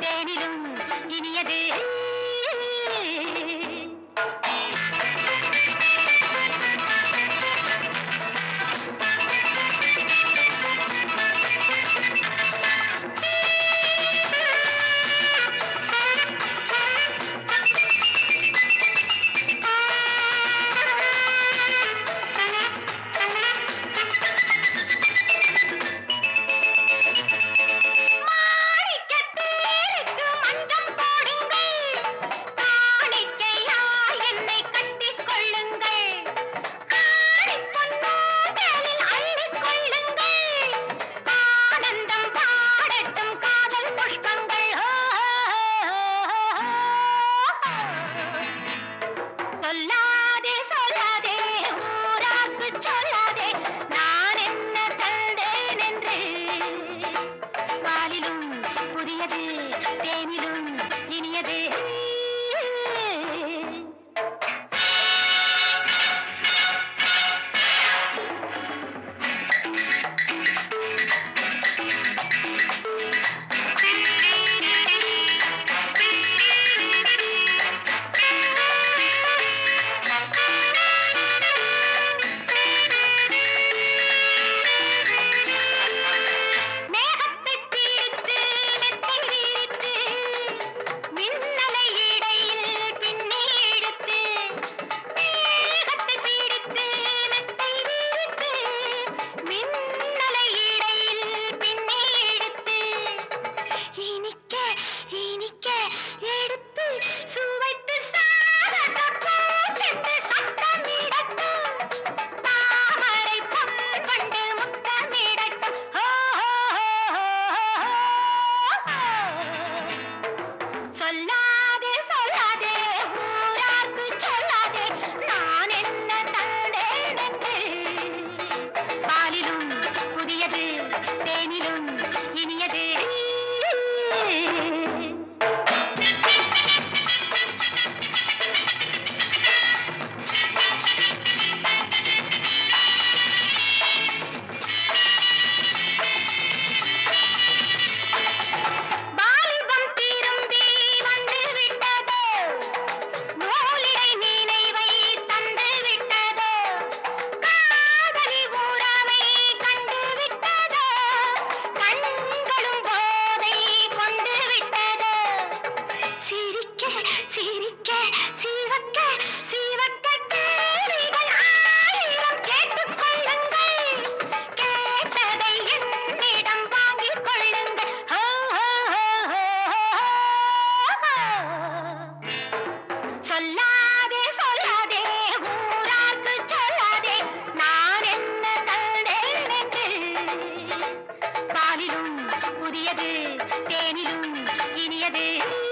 தேனிலும் இனியது விரியது தேனிலும் இனியது சிரிக்க சிவக்க சிவக்க கேள்விகள் ஆயிரம் கேட்டுக்கொள்ளுங்கள். கேட்டதை என்னிடம் வாங்கிக் கொள்ளுங்கள். ஹோ, ஹோ, ஹோ, புதியது தேனிலும் இனியது.